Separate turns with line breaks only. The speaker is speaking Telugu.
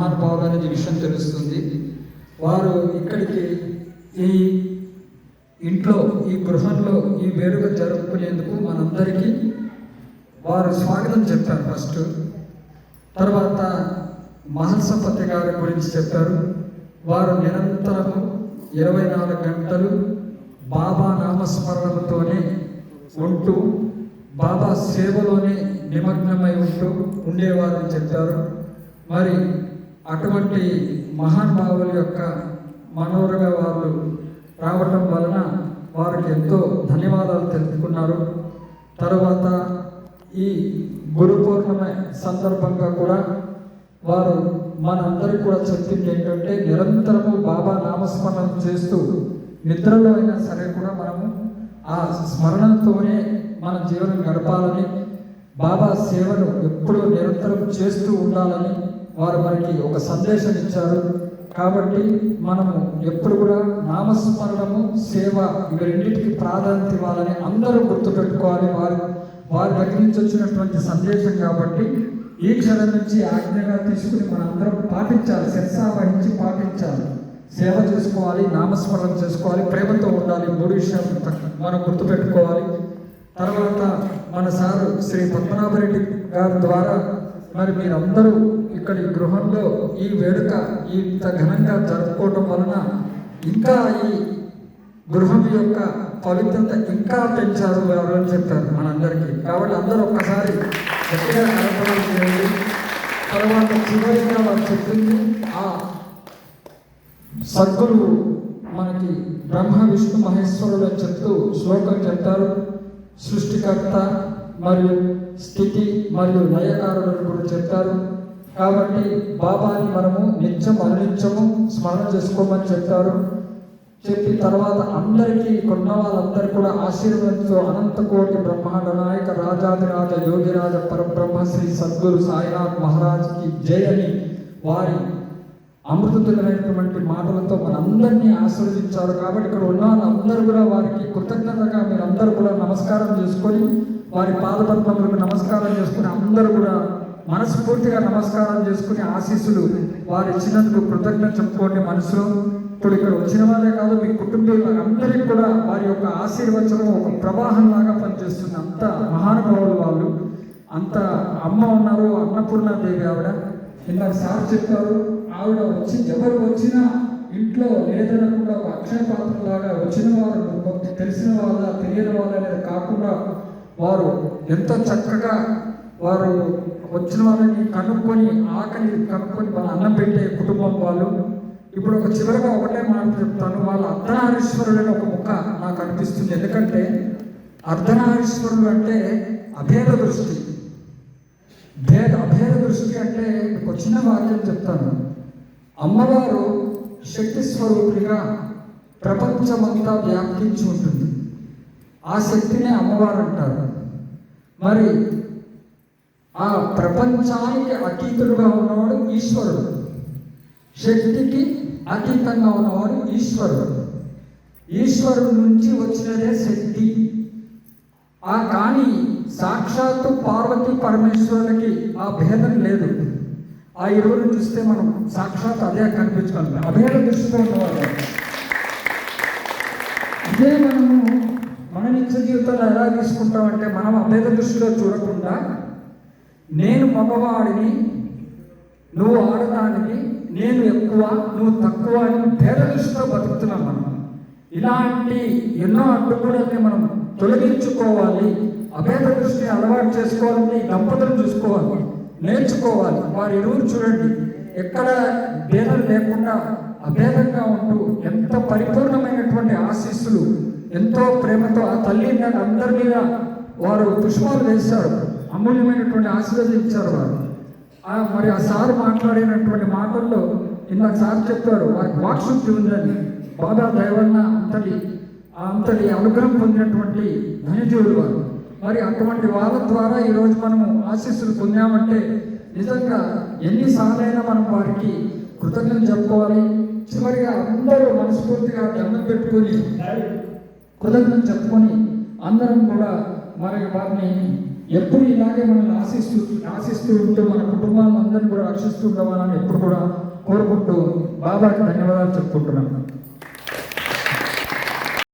మహానుభావులు అనేది విషయం తెలుస్తుంది. వారు ఇక్కడికి ఈ ఇంట్లో ఈ గృహంలో ఈ వేడుక జరుపుకునేందుకు మనందరికీ వారు స్వాగతం చెప్పారు ఫస్ట్. తర్వాత మహల్సపతి గారి గురించి చెప్పారు. వారు నిరంతరము ఇరవై నాలుగు గంటలు బాబా నామస్మరణలతోనే ఉంటూ బాబా సేవలోనే నిమగ్నమై ఉంటూ ఉండేవారని చెప్పారు. మరి అటువంటి మహానుభావుల యొక్క మనోరుగా వాళ్ళు రావటం వలన వారికి ఎంతో ధన్యవాదాలు తెలుపుకున్నారు. తర్వాత ఈ గురు పౌర్ణమి సందర్భంగా కూడా వారు మనందరికీ కూడా చెప్పింది ఏంటంటే నిరంతరము బాబా నామస్మరణ చేస్తూ నిద్రలో అయినా సరే కూడా మనము ఆ స్మరణతోనే మన జీవనం గడపాలని బాబా సేవను ఎప్పుడూ నిరంతరం చేస్తూ ఉండాలని వారు మనకి ఒక సందేశం ఇచ్చారు. కాబట్టి మనము ఎప్పుడు కూడా నామస్మరణము సేవ ఇవి రెండింటికి ప్రాధాన్యత ఇవ్వాలని అందరూ గుర్తుపెట్టుకోవాలి. వారి వారి దగ్గర నుంచి వచ్చినటువంటి సందేశం కాబట్టి ఈ క్షణం నుంచి ఆజ్ఞగా తీసుకుని మనందరం పాటించాలి. శిరసా వహించి పాటించాలి. సేవ చేసుకోవాలి నామస్మరణం చేసుకోవాలి ప్రేమతో ఉండాలి. మూడు విషయాలు మనం గుర్తుపెట్టుకోవాలి. తర్వాత మన సారు శ్రీ పద్మనాభరెడ్డి గారి ద్వారా మరి మీరందరూ ఇక్కడ ఈ గృహంలో ఈ వేడుక ఇంత ఘనంగా జరుపుకోవటం వలన ఇంకా ఈ గృహం యొక్క పవిత్రత ఇంకా పెంచారు ఎవరు అని చెప్పారు మనందరికీ. కాబట్టి అందరూ ఒక్కసారి గట్టిగా కలపడం చేయండి. తర్వాత చివరిగా వారు చెప్పింది ఆ సద్గురు మనకి బ్రహ్మ విష్ణు మహేశ్వరుడు అని చెప్తూ శ్లోకం చెప్తారు. సృష్టికర్త మరియు స్థితి మరియు లయకారులను కూడా చెప్తారు. కాబట్టి బాబాని మనము నిత్యం అనునిత్యము స్మరణ చేసుకోమని చెప్తారు. చెప్పిన తర్వాత అందరికీ కొన్న వాళ్ళందరూ కూడా ఆశీర్వదించు. అనంత కోటి బ్రహ్మాండ నాయక రాజాదిరాజ యోగిరాజ పరబ్రహ్మ శ్రీ సద్గురు సాయినాథ్ మహారాజ్కి జయని అని వారి అమృతమైనటువంటి మాటలతో మనందరినీ ఆశీర్వదించారు కాబట్టి ఇక్కడ ఉన్న వాళ్ళందరూ కూడా వారికి కృతజ్ఞతగా మీరందరూ కూడా నమస్కారం చేసుకొని వారి పాదపద్మములకు నమస్కారం చేసుకుని అందరూ కూడా మనస్ఫూర్తిగా నమస్కారం చేసుకుని ఆశీస్సులు వారు ఇచ్చినందుకు కృతజ్ఞత చెప్పుకోండి మనసులో. ఇప్పుడు ఇక్కడ వచ్చిన వాళ్ళే కాదు మీ కుటుంబీకులు అందరికీ కూడా వారి యొక్క ఆశీర్వచనం ఒక ప్రవాహం లాగా పనిచేస్తుంది. అంత మహానుభావులు వాళ్ళు. అంత అమ్మ ఉన్నారు అన్నపూర్ణాదేవి ఆవిడ. ఇందాక సార్ చెప్పారు ఆవిడ వచ్చి ఎవరు వచ్చినా ఇంట్లో లేదనకుండా ఒక అక్షయ పాత్రలాగా వచ్చిన వారు తెలిసిన వాళ్ళ తెలియని వాళ్ళ అనేది కాకుండా వారు ఎంతో చక్కగా వారు వచ్చిన వాళ్ళని కనుక్కొని ఆకలి కనుక్కొని వాళ్ళ అన్నం పెట్టే కుటుంబం వాళ్ళు. ఇప్పుడు ఒక చివరిగా ఒకటే మాట చెప్తాను వాళ్ళ అర్ధనారీశ్వరుడు ఒక ముక్క నాకు అనిపిస్తుంది. ఎందుకంటే అర్ధనారీశ్వరుడు అంటే అభేద దృష్టి. భేద అభేద అంటే ఒక చిన్న వాక్యం చెప్తాను. అమ్మవారు శక్తి స్వరూపిగా ప్రపంచమంతా వ్యాప్తించి ఉంటుంది. ఆ శక్తినే అమ్మవారు అంటారు. మరి ఆ ప్రపంచానికి అతీతుడుగా ఉన్నవాడు ఈశ్వరుడు. శక్తికి అతీతంగా ఉన్నవాడు ఈశ్వరుడు. ఈశ్వరుడు నుంచి వచ్చినదే శక్తి. ఆ కానీ సాక్షాత్తు పార్వతి పరమేశ్వరునికి ఆ భేదం లేదు. ఆ ఇరువురు చూస్తే మనం సాక్షాత్ అదే కనిపించగలం అభేద దృష్టితో ఉన్నవాడు ఇదే మనము మన నిత్య జీవితంలో ఎలా తీసుకుంటామంటే మనం అభేద దృష్టిలో చూడకుండా నేను మగవాడిని నువ్వు ఆడదానికి నేను ఎక్కువ నువ్వు తక్కువ అని భేద దృష్టిలో బతుకుతున్నాం మనం. ఇలాంటి ఎన్నో అడ్డుకూడల్ని మనం తొలగించుకోవాలి. అభేద దృష్టిని అలవాటు చేసుకోవాలని దంపతులు చూసుకోవాలి. నేర్చుకోవాలి. వారి ఇరువురు చూడండి. ఎక్కడ భేదం లేకుండా అభేదంగా ఉంటూ ఎంత పరిపూర్ణమైనటువంటి ఆశీస్సులు ఎంతో ప్రేమతో ఆ తల్లి అందరి మీద వారు పుష్పాలు వేశారు. అమూల్యమైనటువంటి ఆశీర్వదించారు వారు. మరి ఆ సార్ మాట్లాడినటువంటి మాటల్లో ఇందాక సార్ చెప్పారు వారికి వాక్శుద్ధి ఉందని. బాబా దైవన్న అంతటి అంతటి అనుగ్రహం పొందినటువంటి ధనజీవులు వారు. మరి అటువంటి వాళ్ళ ద్వారా ఈరోజు మనము ఆశీస్సులు పొందామంటే నిజంగా ఎన్నిసార్లైనా మనం వారికి కృతజ్ఞతలు చెప్పుకోవాలి. చివరిగా అందరూ మనస్ఫూర్తిగా దండం పెట్టుకొని కృతజ్ఞతలు చెప్పుకొని అందరం కూడా మరి వారిని ఎప్పుడు ఇలాగే మనల్ని ఆశిస్తూ ఆశిస్తూ ఉంటూ మన కుటుంబాలందరినీ కూడా రక్షిస్తూ ఉండవాలని ఎప్పుడు కూడా కోరుకుంటూ బాబాకి ధన్యవాదాలు చెప్పుకుంటున్నాను